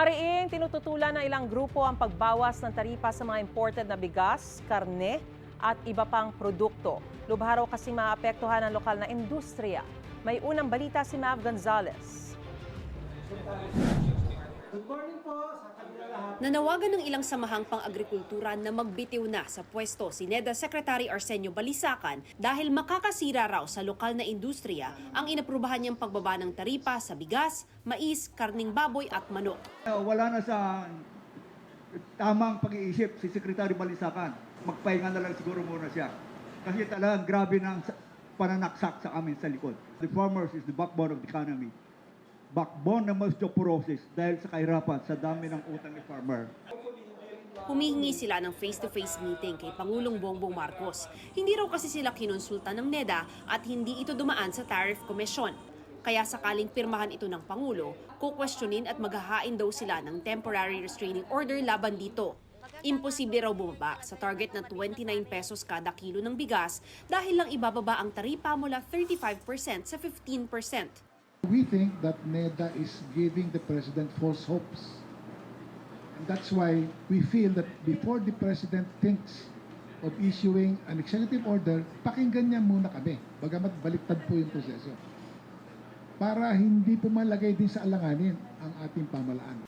Mariing tinututulan ng ilang grupo ang pagbawas ng taripa sa mga imported na bigas, karne at iba pang produkto. Lubha raw kasi maapektuhan ang lokal na industriya. May unang balita si Mav Gonzalez. Nanawagan ng ilang samahang pang-agrikultura na magbitiw na sa pwesto si NEDA Secretary Arsenio Balisacan dahil makakasira raw sa lokal na industriya ang inaprubahan niyang pagbaba ng taripa sa bigas, mais, karning baboy at manok. Uh, wala na sa tamang pag-iisip si Secretary Balisakan. Magpahinga na lang siguro muna siya. Kasi talagang grabe ng sa- pananaksak sa amin sa likod. The farmers is the backbone of the economy. Backbone ng osteoporosis dahil sa kahirapan sa dami ng utang ni farmer. Humihingi sila ng face-to-face meeting kay Pangulong Bongbong Marcos. Hindi raw kasi sila kinonsulta ng NEDA at hindi ito dumaan sa Tariff Commission. Kaya sakaling pirmahan ito ng Pangulo, kukwestiyonin at maghahain daw sila ng temporary restraining order laban dito. Imposible raw bumaba sa target na 29 pesos kada kilo ng bigas dahil lang ibababa ang taripa mula 35% sa 15%. We think that NEDA is giving the president false hopes. And that's why we feel that before the president thinks of issuing an executive order, pakinggan niya muna kami. Bagamat baliktad po yung proseso. Para hindi po malagay din sa alanganin ang ating pamalaan.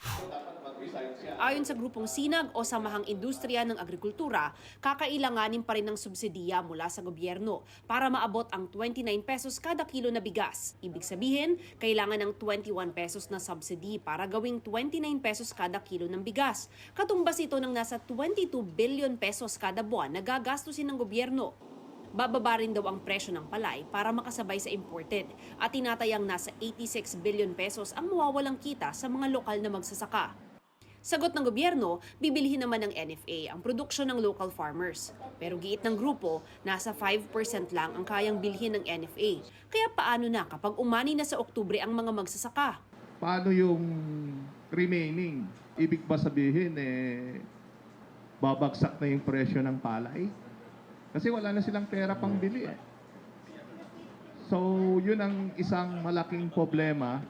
Ayon sa grupong Sinag o Samahang Industriya ng Agrikultura, kakailanganin pa rin ng subsidiya mula sa gobyerno para maabot ang 29 pesos kada kilo na bigas. Ibig sabihin, kailangan ng 21 pesos na subsidy para gawing 29 pesos kada kilo ng bigas. Katumbas ito ng nasa 22 billion pesos kada buwan na gagastusin ng gobyerno. Bababa rin daw ang presyo ng palay para makasabay sa imported at tinatayang nasa 86 billion pesos ang mawawalang kita sa mga lokal na magsasaka. Sagot ng gobyerno, bibilihin naman ng NFA ang produksyon ng local farmers. Pero giit ng grupo, nasa 5% lang ang kayang bilhin ng NFA. Kaya paano na kapag umani na sa Oktubre ang mga magsasaka? paano yung remaining? Ibig ba sabihin, eh, babagsak na yung presyo ng palay? Kasi wala na silang pera pang bili eh. So, yun ang isang malaking problema.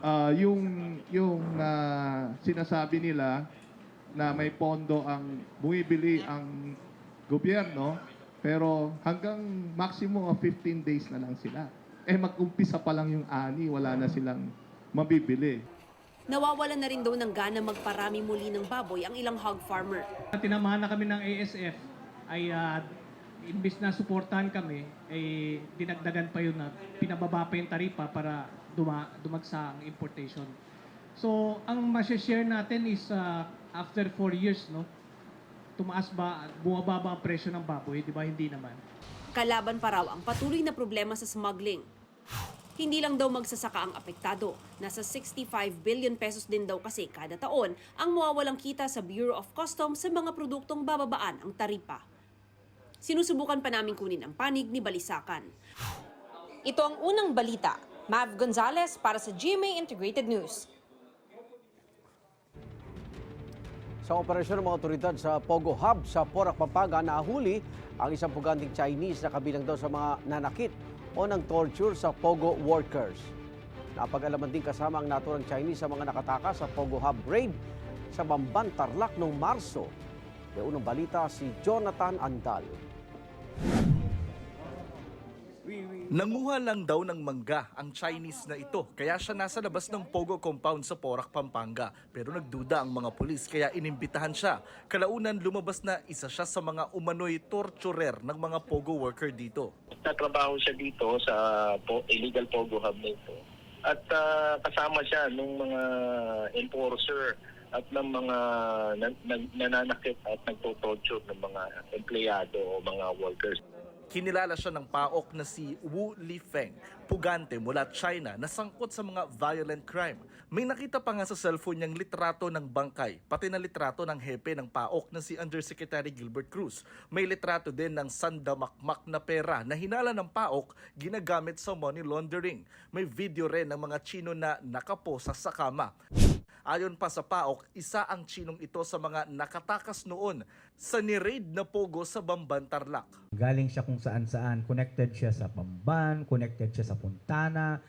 Ah, yung yung ah, sinasabi nila na may pondo ang bumibili ang gobyerno, pero hanggang maximum of 15 days na lang sila. Eh mag-umpisa pa lang yung ani, wala na silang mabibili. Nawawalan na rin daw ng gana magparami muli ng baboy ang ilang hog farmer. Tinamahan na kami ng ASF ay uh, imbis na suportahan kami, ay dinagdagan pa yun na pinababa pa yung taripa para duma, dumagsa ang importation. So, ang masya-share natin is uh, after 4 years, no? Tumaas ba, bumababa ang presyo ng baboy, di ba? Hindi naman. Kalaban pa raw ang patuloy na problema sa smuggling. Hindi lang daw magsasaka ang apektado. Nasa 65 billion pesos din daw kasi kada taon ang mawawalang kita sa Bureau of Customs sa mga produktong bababaan ang taripa. Sinusubukan pa namin kunin ang panig ni Balisakan. Ito ang unang balita. Mav Gonzalez para sa GMA Integrated News. Sa operasyon ng mga otoridad sa Pogo Hub sa Porac, Pampanga, nahuli ang isang puganting Chinese na kabilang daw sa mga nanakit o ng torture sa Pogo workers. Napag-alaman din kasama ang naturang Chinese sa mga nakataka sa Pogo Hub raid sa Bamban, Tarlac noong Marso. May unang balita si Jonathan Andal. Nanguha lang daw ng mangga ang Chinese na ito kaya siya nasa labas ng Pogo compound sa Porac, Pampanga. Pero nagduda ang mga pulis kaya inimbitahan siya. Kalaunan lumabas na isa siya sa mga umano'y torturer ng mga Pogo worker dito. Nagtrabaho siya dito sa illegal Pogo Hub na ito. At ah, kasama siya ng mga enforcer at ng mga nan, nan, nananakit at nagtotorture ng mga empleyado o mga workers. Kinilala siya ng paok na si Wu Lifeng, pugante mula China na sangkot sa mga violent crime. May nakita pa nga sa cellphone niyang litrato ng bangkay, pati na litrato ng hepe ng paok na si Undersecretary Gilbert Cruz. May litrato din ng sandamakmak na pera na hinala ng paok ginagamit sa money laundering. May video rin ng mga Chino na nakaposa sa kama. Ayon pa sa PAOK, isa ang Chinong ito sa mga nakatakas noon sa ni-raid na pogo sa Bamban, Tarlac. Galing siya kung saan saan. Connected siya sa Pamban, connected siya sa Puntana,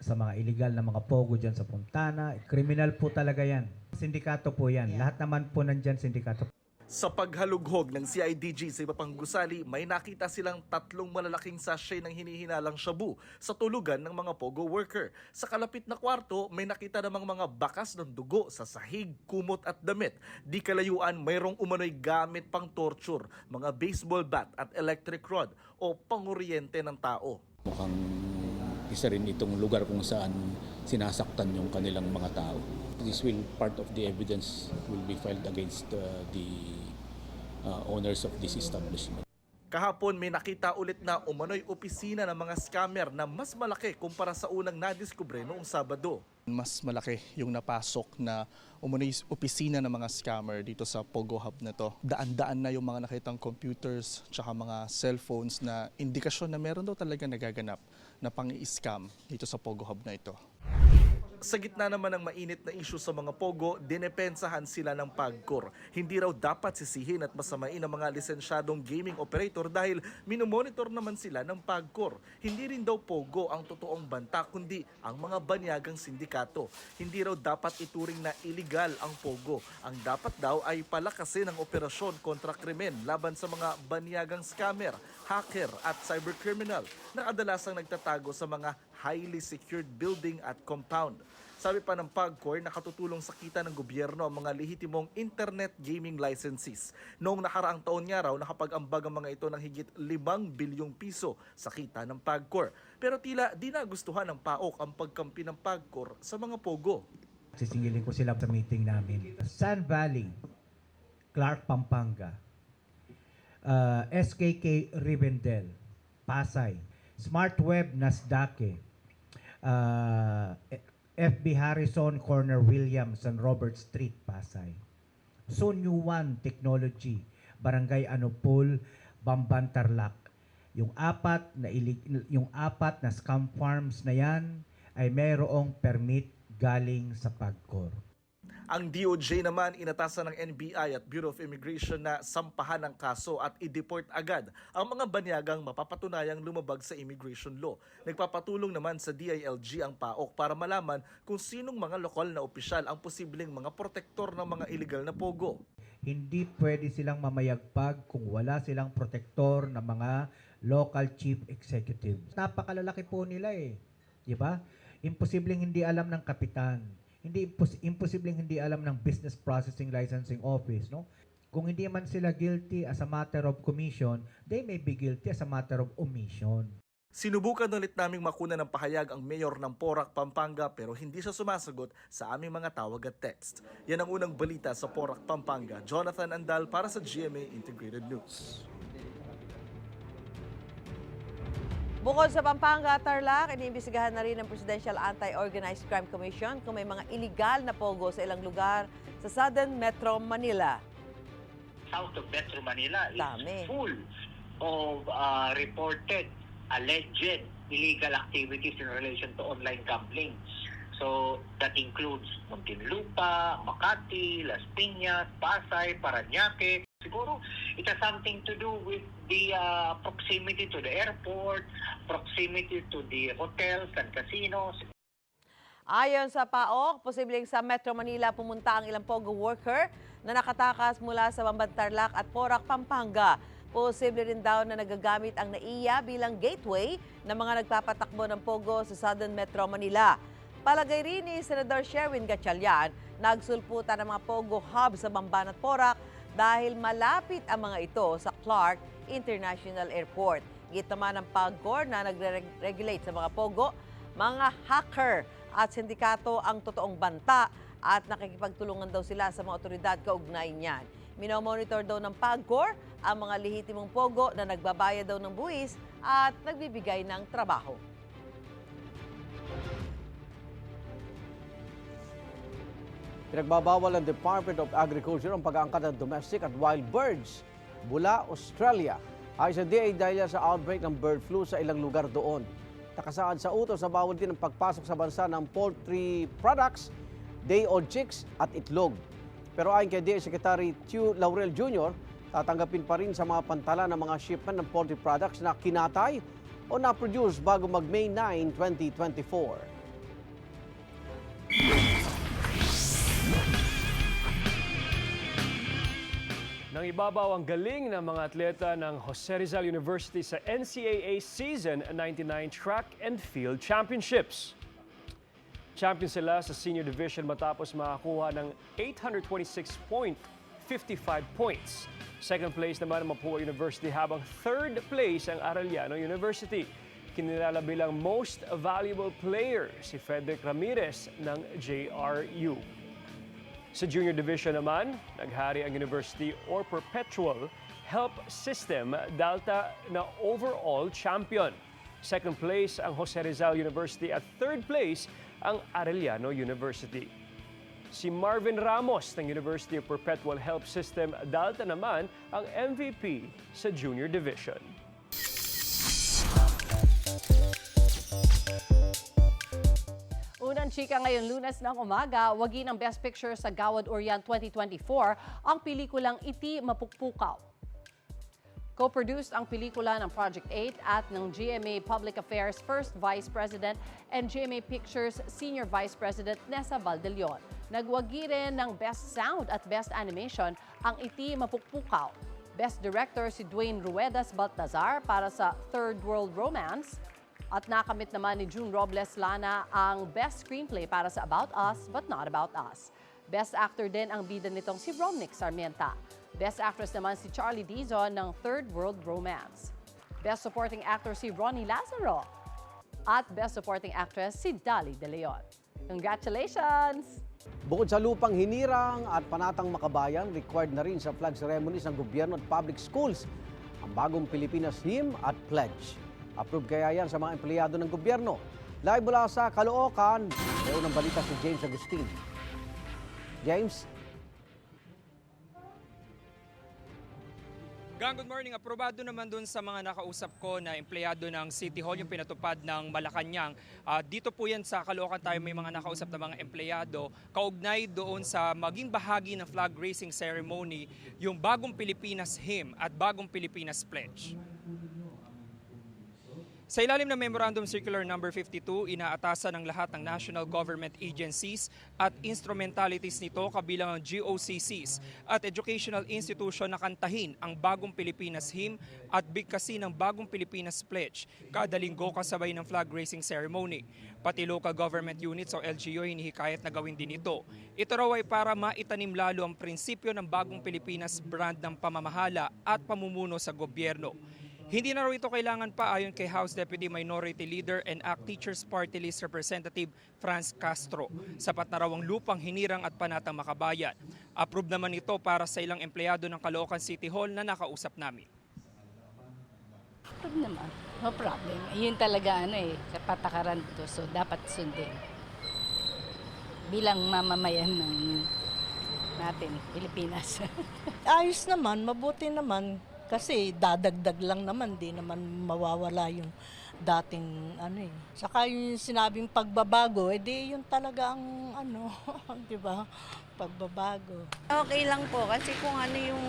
sa mga illegal na mga pogo dyan sa Puntana. Kriminal po talaga yan. Sindikato po yan. Lahat naman po nandyan sindikato. Sa paghalughog ng CIDG sa iba pang gusali, may nakita silang tatlong malalaking sachet ng hinihinalang shabu sa tulugan ng mga pogo worker. Sa kalapit na kwarto, may nakita namang mga bakas ng dugo sa sahig, kumot at damit. Di kalayuan, mayroong umano'y gamit pang torture, mga baseball bat at electric rod o panguryente ng tao. Mukhang isa rin itong lugar kung saan sinasaktan yung kanilang mga tao. This will part of the evidence will be filed against uh, the uh, owners of this establishment. Kahapon may nakita ulit na umano'y opisina ng mga scammer na mas malaki kumpara sa unang nadiskubre noong Sabado. mas malaki yung napasok na umunoy opisina ng mga scammer dito sa Pogo Hub na to. Daan-daan na yung mga nakitang computers tsaka mga cellphones na indikasyon na meron daw talaga nagaganap na pang-scam dito sa Pogo Hub na ito. Sa gitna naman ng mainit na issue sa mga pogo, dinepensahan sila ng PAGCOR. Hindi raw dapat sisihin at masamain ang mga lisensyadong gaming operator dahil minomonitor naman sila ng PAGCOR. Hindi rin daw pogo ang totoong banta kundi ang mga banyagang sindikato. Hindi raw dapat ituring na illegal ang pogo. Ang dapat daw ay palakasin ang operasyon kontra krimen laban sa mga banyagang scammer, hacker at cybercriminal na kadalasang nagtatago sa mga highly secured building at compound. Sabi pa ng PAGCOR, nakatutulong sa kita ng gobyerno ang mga lehitimong internet gaming licenses. Noong nakaraang taon nga raw, nakapag-ambag ang mga ito ng higit 5 bilyong piso sa kita ng PAGCOR. Pero tila di nagustuhan ng PAOK ang pagkampi ng PAGCOR sa mga pogo. Sisingilin ko sila sa meeting namin. San Valley, Clark, Pampanga, uh, SKK Rivendell, Pasay, Smart Web Nasdake, uh, FB Harrison Corner Williams and Robert Street, Pasay. So New One Technology, Barangay Anupol, Bamban Tarlac. Yung apat na yung apat na scam farms na yan ay mayroong permit galing sa PAGCOR. Ang DOJ naman inatasan ng NBI at Bureau of Immigration na sampahan ng kaso at i-deport agad ang mga banyagang mapapatunayang lumabag sa immigration law. Nagpapatulong naman sa DILG ang PAOK para malaman kung sinong mga lokal na opisyal ang posibleng mga protektor ng mga illegal na pogo. Hindi pwede silang mamayagpag kung wala silang protektor na mga local chief executives. Napakalalaki po nila eh. Di ba? Imposibleng hindi alam ng kapitan. Hindi impos- imposibleng hindi alam ng Business Processing Licensing Office, no? Kung hindi man sila guilty as a matter of commission, they may be guilty as a matter of omission. Sinubukan ulit naming makuna ng pahayag ang mayor ng Porac, Pampanga pero hindi siya sumasagot sa aming mga tawag at text. Yan ang unang balita sa Porac, Pampanga. Jonathan Andal para sa GMA Integrated News. Bukod sa Pampanga at Tarlac, iniimbestigahan na rin ng Presidential Anti-Organized Crime Commission kung may mga illegal na pogo sa ilang lugar sa Southern Metro Manila. South of Metro Manila is Dami. full of uh, reported alleged illegal activities in relation to online gambling. So that includes Muntinlupa, Makati, Las Piñas, Pasay, Paranaque. Siguro it has something to do with the uh, proximity to the airport, proximity to the hotels and casinos. Ayon sa PAOK, posibleng sa Metro Manila pumunta ang ilang pogo worker na nakatakas mula sa Bambantarlac at Porac, Pampanga. Posible rin daw na nagagamit ang NAIA bilang gateway ng mga nagpapatakbo ng pogo sa Southern Metro Manila. Palagay rin ni Senador Sherwin Gatchalian, nagsulputan ng mga pogo hub sa Bamban at Porac dahil malapit ang mga ito sa Clark International Airport. Git naman ng PAGCOR na nagre-regulate sa mga pogo, mga hacker at sindikato ang totoong banta at nakikipagtulungan daw sila sa mga otoridad kaugnay niyan. Minomonitor daw ng PAGCOR ang mga lehitimong pogo na nagbabayad daw ng buwis at nagbibigay ng trabaho. Pinagbabawal ng Department of Agriculture ang pag-aangkat ng domestic at wild birds mula Australia. Ay sa DA dahil sa outbreak ng bird flu sa ilang lugar doon. Nakasaad sa utos sa bawal din ang pagpasok sa bansa ng poultry products, day-old chicks at itlog. Pero ayon kay DA Secretary Tew Laurel Jr., tatanggapin pa rin sa mga pantala ng mga shipment ng poultry products na kinatay o na-produce bago mag-May 9, 2024. Nang ibabaw ang galing ng mga atleta ng Jose Rizal University sa NCAA Season 99 Track and Field Championships. Champion sila sa senior division matapos makakuha ng 826.55 points. Second place naman ang Mapua University habang third place ang Arellano University. Kinilala bilang most valuable player si Frederick Ramirez ng JRU. Sa junior division naman, naghari ang university or perpetual help system Delta na overall champion. Second place ang Jose Rizal University at third place ang Arellano University. Si Marvin Ramos ng University of Perpetual Help System Delta naman ang MVP sa junior division. Chika ngayon lunes ng umaga, wagi ng Best Picture sa Gawad Orient 2024 ang pelikulang Iti Mapukpukaw. Co-produced ang pelikula ng Project 8 at ng GMA Public Affairs First Vice President and GMA Pictures Senior Vice President Nessa Valdelion. Nagwagi rin ng Best Sound at Best Animation ang Iti Mapukpukaw. Best Director si Dwayne Ruedas Baltazar para sa Third World Romance. At nakamit naman ni June Robles Lana ang Best Screenplay para sa About Us But Not About Us. Best Actor din ang bida nitong si Romnick Sarmienta. Best Actress naman si Charlie Dizon ng Third World Romance. Best Supporting Actor si Ronnie Lazaro. At Best Supporting Actress si Dali De Leon. Congratulations! Bukod sa lupang hinirang at panatang makabayan, required na rin sa flag ceremonies ng gobyerno at public schools ang bagong Pilipinas Hymn at Pledge. Approved kaya yan sa mga empleyado ng gobyerno. Live mula sa Caloocan, may unang balita si James Agustin. James? Gang, good morning. Aprobado naman dun sa mga nakausap ko na empleyado ng City Hall yung pinatupad ng Malacanang. Ah, dito po yan sa Caloocan tayo may mga nakausap na mga empleyado kaugnay doon sa maging bahagi ng flag raising ceremony yung bagong Pilipinas hymn at bagong Pilipinas pledge. Sa ilalim ng Memorandum Circular Number 52, inaatasan ng lahat ng national government agencies at instrumentalities nito kabilang ang GOCCs at educational institution na kantahin ang bagong Pilipinas hymn at bigkasin ng bagong Pilipinas pledge kada linggo kasabay ng flag raising ceremony. Pati local government units o LGU hinihikayat na gawin din ito. Ito raw ay para maitanim lalo ang prinsipyo ng bagong Pilipinas brand ng pamamahala at pamumuno sa gobyerno. Hindi na raw ito kailangan pa ayon kay House Deputy Minority Leader and ACT Teachers Party List Representative Franz Castro. Sapat na raw ang lupang hinirang at panatang makabayan. Approve naman ito para sa ilang empleyado ng Caloocan City Hall na nakausap namin. Approve naman. No problem. Yun talaga ano eh, sa patakaran to. So dapat sundin. Bilang mamamayan ng natin, Pilipinas. Ayos naman, mabuti naman. Kasi dadagdag lang naman, di naman mawawala yung dating ano eh. Saka yung sinabing pagbabago, edi yun talaga ang ano, di ba? Pagbabago. Okay lang po kasi kung ano yung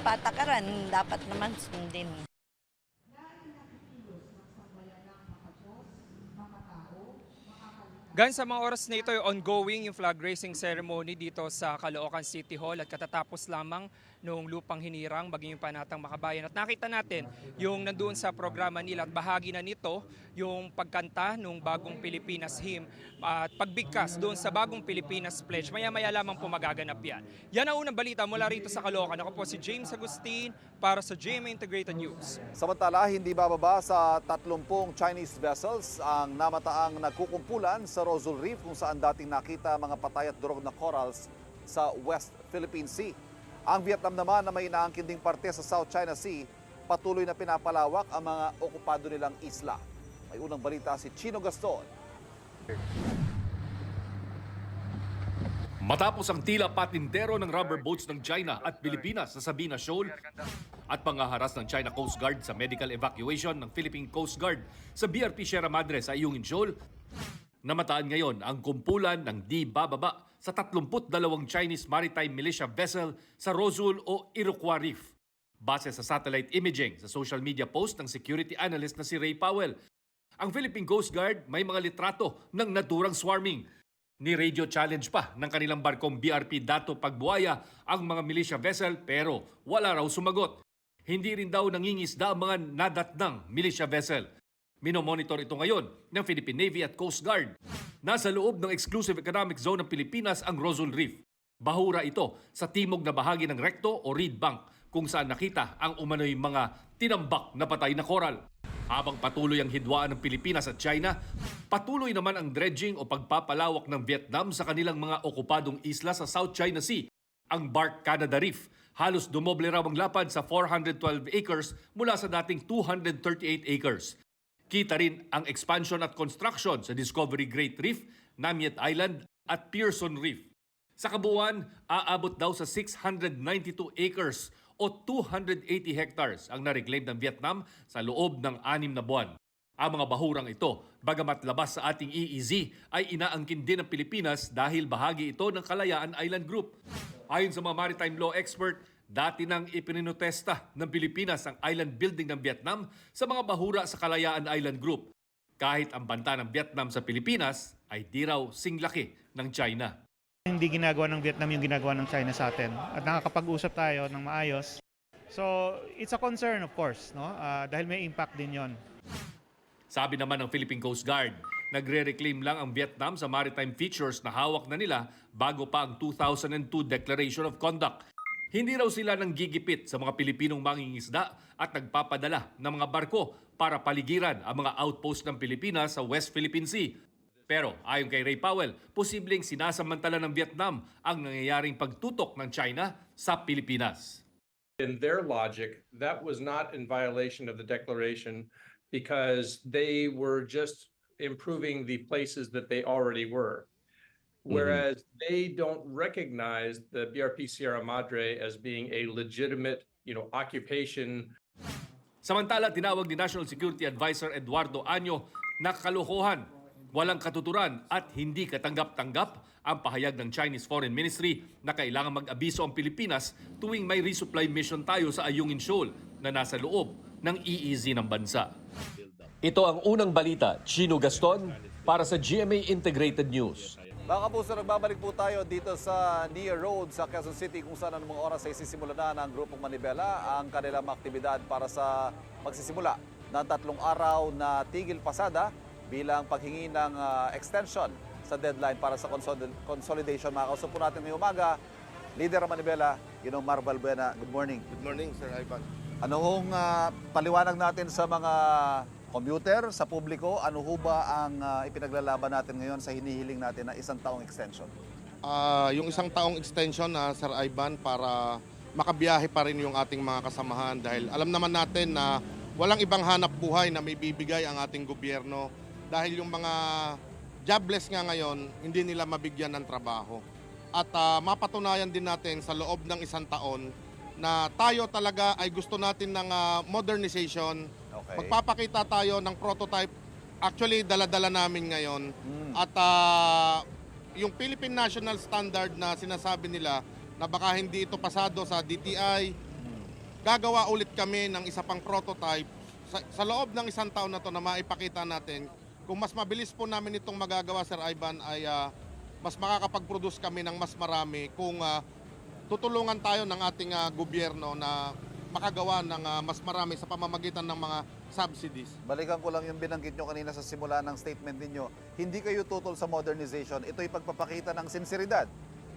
patakaran, dapat naman sundin. Gan sa mga oras na ito, ongoing yung flag raising ceremony dito sa Caloocan City Hall at katatapos lamang noong lupang hinirang maging panatang makabayan. At nakita natin yung nandoon sa programa nila at bahagi na nito yung pagkanta ng bagong Pilipinas hymn at pagbigkas doon sa bagong Pilipinas pledge. Maya-maya lamang po magaganap yan. Yan ang unang balita mula rito sa Caloocan. Ako po si James Agustin para sa GMA Integrated News. Samantala, hindi bababa sa 30 Chinese vessels ang namataang nagkukumpulan sa Rosal Reef kung saan dating nakita mga patay at durog na corals sa West Philippine Sea. Ang Vietnam naman na may inaangkin ding parte sa South China Sea, patuloy na pinapalawak ang mga okupado nilang isla. May unang balita si Chino Gaston. Matapos ang tila patintero ng rubber boats ng China at Pilipinas sa Sabina Shoal at pangaharas ng China Coast Guard sa medical evacuation ng Philippine Coast Guard sa BRP Sierra Madre sa Ayungin Shoal, namataan ngayon ang kumpulan ng di bababa sa 32 Chinese Maritime Militia vessel sa Rosul o Iroquois Reef. Base sa satellite imaging sa social media post ng security analyst na si Ray Powell, ang Philippine Coast Guard may mga litrato ng naturang swarming Ni radio challenge pa ng kanilang barkong BRP Dato Pagbuaya ang mga militia vessel pero wala raw sumagot. Hindi rin daw nangingisda ang mga nadatnang militia vessel. Minomonitor ito ngayon ng Philippine Navy at Coast Guard. Nasa loob ng Exclusive Economic Zone ng Pilipinas ang Rosal Reef. Bahura ito sa timog na bahagi ng Recto o Reed Bank kung saan nakita ang umano'y mga tinambak na patay na koral. Habang patuloy ang hidwaan ng Pilipinas at China, patuloy naman ang dredging o pagpapalawak ng Vietnam sa kanilang mga okupadong isla sa South China Sea, ang Bark Canada Reef. Halos dumoble raw ang lapad sa 412 acres mula sa dating 238 acres. Kita rin ang expansion at construction sa Discovery Great Reef, Namiet Island at Pearson Reef. Sa kabuuan, aabot daw sa 692 acres o 280 hectares ang na-reclaim ng Vietnam sa loob ng anim na buwan. Ang mga bahurang ito, bagamat labas sa ating EEZ, ay inaangkin din ng Pilipinas dahil bahagi ito ng Kalayaan Island Group. Ayon sa mga maritime law expert, dati nang ipininotesta ng Pilipinas ang island building ng Vietnam sa mga bahura sa Kalayaan Island Group. Kahit ang banta ng Vietnam sa Pilipinas ay di raw singlaki ng China. Hindi ginagawa ng Vietnam yung ginagawa ng China sa atin. At nakakapag-usap tayo ng maayos. So, it's a concern of course, no? Ah, dahil may impact din yon. Sabi naman ng Philippine Coast Guard, nagre-reclaim lang ang Vietnam sa maritime features na hawak na nila bago pa ang 2002 Declaration of Conduct. Hindi raw sila nang gigipit sa mga Pilipinong mangingisda at nagpapadala ng mga barko para paligiran ang mga outpost ng Pilipinas sa West Philippine Sea. Pero ayon kay Ray Powell, posibleng sinasamantala ng Vietnam ang nangyayaring pagtutok ng China sa Pilipinas. in their logic, that was not in violation of the declaration because they were just improving the places that they already were. Whereas they don't recognize the BRP Sierra Madre as being a legitimate, you know, occupation Samantala, tinawag ni National Security Advisor Eduardo Año na kalokohan, walang katuturan at hindi katanggap-tanggap ang pahayag ng Chinese Foreign Ministry na kailangan mag-abiso ang Pilipinas tuwing may resupply mission tayo sa Ayungin Shoal na nasa loob ng EEZ ng bansa. Ito ang unang balita, Chino Gaston, para sa GMA Integrated News. Mga kapuso, nagbabalik po tayo dito sa Nia Road sa Quezon City kung saan anong mga oras ay sisimula na ng grupong Manibela ang kanilang aktibidad para sa magsisimula ng tatlong araw na tigil pasada bilang paghingi ng ah, extension sa deadline para sa consol- consolidation. Mga kausap po natin ngayong umaga, Leader Manibela, Ginong Marval Buena. Good morning. Good morning, Sir Ivan. Ano hong ah, paliwanag natin sa mga commuter, sa publiko, ano ho ba ang ah, ipinaglalaban natin ngayon sa hinihiling natin na isang taong extension? Ah, yung isang taong extension na Sir Ivan para makabiyahe pa rin yung ating mga kasamahan dahil alam naman natin na walang ibang hanap buhay na may bibigay ang ating gobyerno dahil yung mga jobless nga ngayon hindi nila mabigyan ng trabaho. At ah, mapatunayan din natin sa loob ng isang taon na tayo talaga ay gusto natin ng ah, modernization. Okay. Magpapakita tayo ng prototype. Actually, dala-dala namin ngayon. At ah, yung Philippine National Standard na sinasabi nila na baka hindi ito pasado sa DTI, gagawa ulit kami ng isa pang prototype sa, sa loob ng isang taon na to na maipakita natin kung mas mabilis po namin itong magagawa Sir Ivan ay ah, mas makakapag-produce kami ng mas marami kung ah, tutulungan tayo ng ating ah, gobyerno na makagawa ng ah, mas marami sa pamamagitan ng mga subsidies. Balikan ko lang yung binanggit nyo kanina sa simula ng statement ninyo. Hindi kayo tutol sa modernization. Ito'y pagpapakita ng sinseridad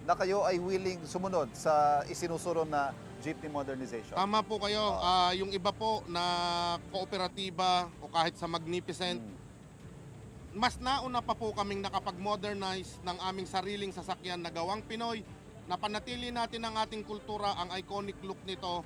na kayo ay willing sumunod sa isinusulong na jeepney modernization. Tama po kayo. Ah, yung iba po na kooperatiba o kahit sa Magnificent, mas nauna pa po kaming nakapag-modernize ng aming sariling sasakyan na gawang Pinoy. Napanatili natin ang ating kultura, ang iconic look nito.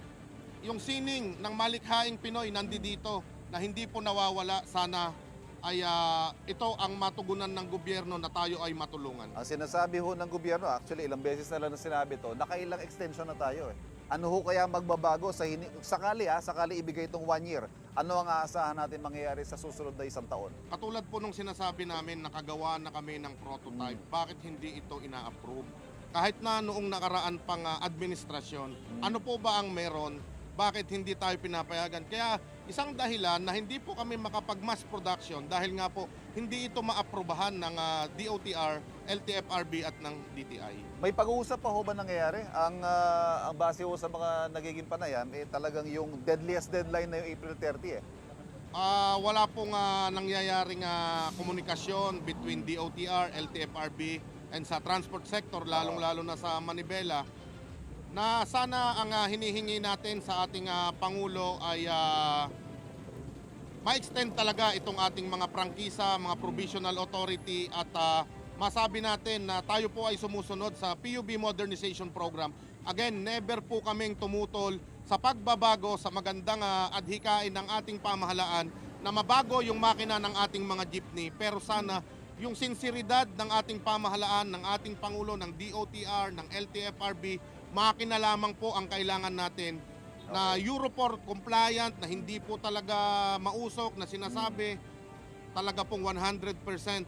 Yung sining ng malikhaing Pinoy nandito na hindi po nawawala. Sana ay ah, ito ang matugunan ng gobyerno na tayo ay matulungan. Ang sinasabi ho ng gobyerno, actually ilang beses na lang na sinabi to, nakailang extension na tayo eh. Ano ho kaya magbabago sa hini- sakali ha, sakali ibigay itong one year, ano ang aasahan natin mangyayari sa susunod na isang taon? Katulad po nung sinasabi namin, nakagawa na kami ng prototype. Bakit hindi ito ina-approve? Kahit na noong nakaraan pang ah, administrasyon, ano po ba ang meron? Bakit hindi tayo pinapayagan. Kaya isang dahilan na hindi po kami makapag-mass production dahil nga po hindi ito maaprubahan ng ah, DOTR, LTFRB at ng DTI. May pag-uusap pa ho ba nangyayari? Ang, ah, ang base ho sa mga nagiging panayam, eh, talagang yung deadliest deadline na yung April 30 eh. Ah, wala pong ah, nangyayaring ah, komunikasyon between DOTR, LTFRB, and sa transport sector, lalong-lalo na sa Manibela, na sana ang ah, hinihingi natin sa ating ah, Pangulo ay ah, ma-extend talaga itong ating mga prangkisa, mga provisional authority at ah, masabi natin na tayo po ay sumusunod sa PUB Modernization Program. Again, never po kaming tumutol sa pagbabago sa magandang ah, adhikain ng ating pamahalaan na mabago yung makina ng ating mga jeepney pero sana yung sinseridad ng ating pamahalaan, ng ating Pangulo, ng DOTR, ng LTFRB, makina lamang po ang kailangan natin na Euro 4 compliant, na hindi po talaga mausok, na sinasabi talaga pong 100%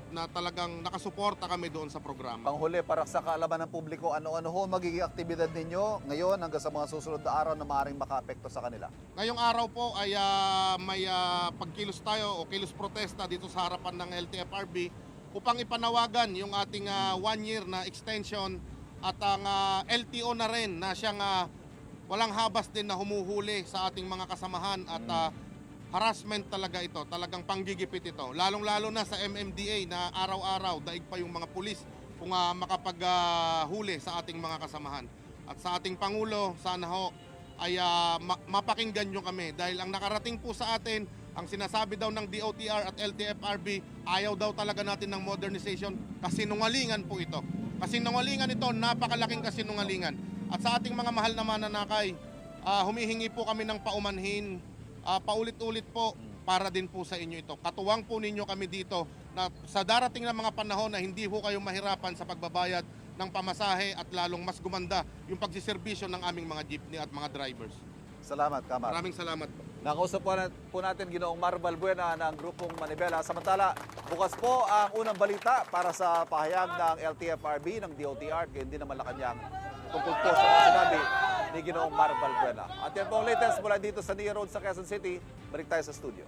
na talagang nakasuporta kami doon sa programa. Panghuli, para sa kaalaman ng publiko, ano-ano ho magiging aktibidad ninyo ngayon hanggang sa mga susunod na araw na maaaring makaapekto sa kanila? Ngayong araw po ay ah, may ah, pagkilos tayo o kilos protesta dito sa harapan ng LTFRB upang ipanawagan yung ating ah, one year na extension at ang ah, LTO na rin na siyang ah, walang habas din na humuhuli sa ating mga kasamahan at ah, harassment talaga ito, talagang panggigipit ito. Lalong-lalo na sa MMDA na araw-araw daig pa yung mga pulis kung uh, makapaghuli sa ating mga kasamahan. At sa ating Pangulo, sana ho ay ah, ma- mapakinggan nyo kami dahil ang nakarating po sa atin, ang sinasabi daw ng DOTR at LTFRB, ayaw daw talaga natin ng modernization, kasinungalingan po ito. Kasinungalingan ito, napakalaking kasinungalingan. At sa ating mga mahal na mananakay, ah, humihingi po kami ng paumanhin, ah, paulit-ulit po para din po sa inyo ito. Katuwang po ninyo kami dito na sa darating na mga panahon na hindi po kayo mahirapan sa pagbabayad ng pamasahe at lalong mas gumanda yung pagsiservisyo ng aming mga jeepney at mga drivers. Salamat, Kamar. Maraming salamat po. Nakausap po, na- po natin Ginoong Mar Balbuena ng Grupong Manibela. Samantala, bukas po ang unang balita para sa pahayag ng LTFRB, ng DOTR, kaya hindi na Malacanang tungkol po sa mga sinabi ni Ginoong Mar Balbuena. At yan po ang latest mula dito sa Nia Road sa Quezon City. Balik tayo sa studio.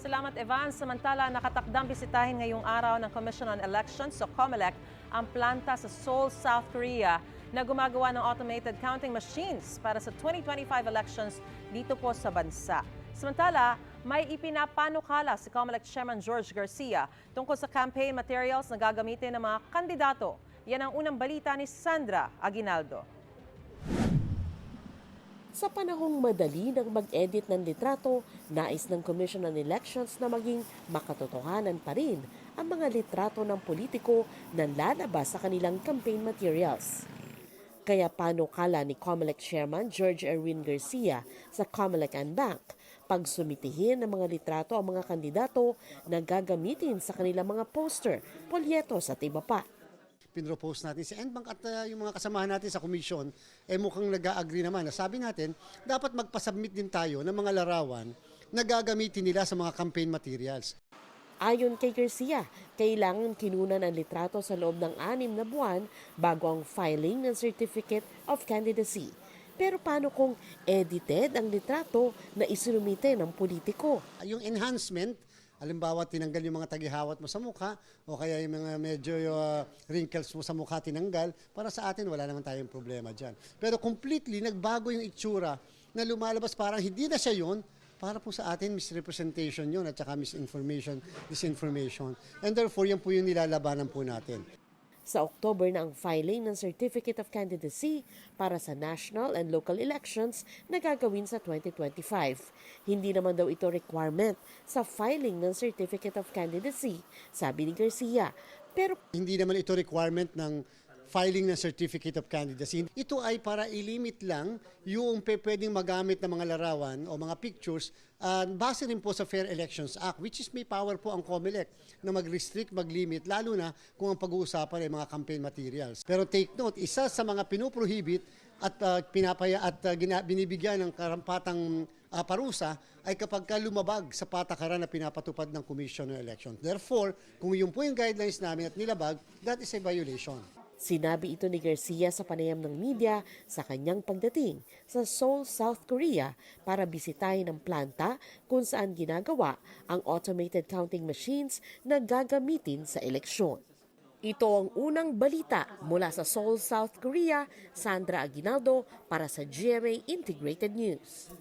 Salamat, Evan. Samantala, nakatakdang bisitahin ngayong araw ng Commission on Elections o COMELEC ang planta sa Seoul, South Korea na gumagawa ng automated counting machines para sa 2025 elections dito po sa bansa. Samantala, may ipinapanukala si COMELEC Chairman George Garcia tungkol sa campaign materials na gagamitin ng mga kandidato. Yan ang unang balita ni Sandra Aguinaldo. Sa panahong madali ng mag-edit ng litrato, nais ng Commission on Elections na maging makatotohanan pa rin ang mga litrato ng politiko na lalabas sa kanilang campaign materials. Kaya panukala ni COMELEC Chairman George Erwin Garcia sa COMELEC and Bank pagsumitihin ng mga litrato ang mga kandidato na gagamitin sa kanilang mga poster, polyetos at iba pa. pinropose natin si NBank at uh, yung mga kasamahan natin sa commission, eh mukhang nag-agree naman. Sabi natin, dapat magpasubmit din tayo ng mga larawan na gagamitin nila sa mga campaign materials. Ayon kay Garcia, kailangan kinunan ang litrato sa loob ng anim na buwan bago ang filing ng Certificate of Candidacy. Pero paano kung edited ang litrato na isinumite ng politiko? Yung enhancement, Halimbawa, tinanggal yung mga tagihawat mo sa mukha o kaya yung mga medyo uh, wrinkles mo sa mukha tinanggal. Para sa atin, wala naman tayong problema dyan. Pero completely, nagbago yung itsura na lumalabas parang hindi na siya yun. Para po sa atin, misrepresentation yun at saka misinformation, disinformation. And therefore, yan po yung nilalabanan po natin. Sa October na ang filing ng Certificate of Candidacy para sa national and local elections na gagawin sa 2025. Hindi naman daw ito requirement sa filing ng Certificate of Candidacy, sabi ni Garcia. Pero Hindi naman ito requirement ng filing ng Certificate of Candidacy. Ito ay para ilimit lang yung pwedeng magamit ng mga larawan o mga pictures uh, base rin po sa Fair Elections Act which is may power po ang COMELEC na mag-restrict, mag-limit lalo na kung ang pag-uusapan ay mga campaign materials. Pero take note, isa sa mga pinoprohibit at uh, pinapaya at uh, gina- binibigyan ng karampatang uh, parusa ay kapag ka lumabag sa patakaran na pinapatupad ng Commission on Election. Therefore, kung yun po yung guidelines namin at nilabag, that is a violation. Sinabi ito ni Garcia sa panayam ng media sa kanyang pagdating sa Seoul, South Korea para bisitahin ang planta kung saan ginagawa ang automated counting machines na gagamitin sa eleksyon. Ito ang unang balita mula sa Seoul, South Korea. Sandra Aguinaldo para sa GMA Integrated News.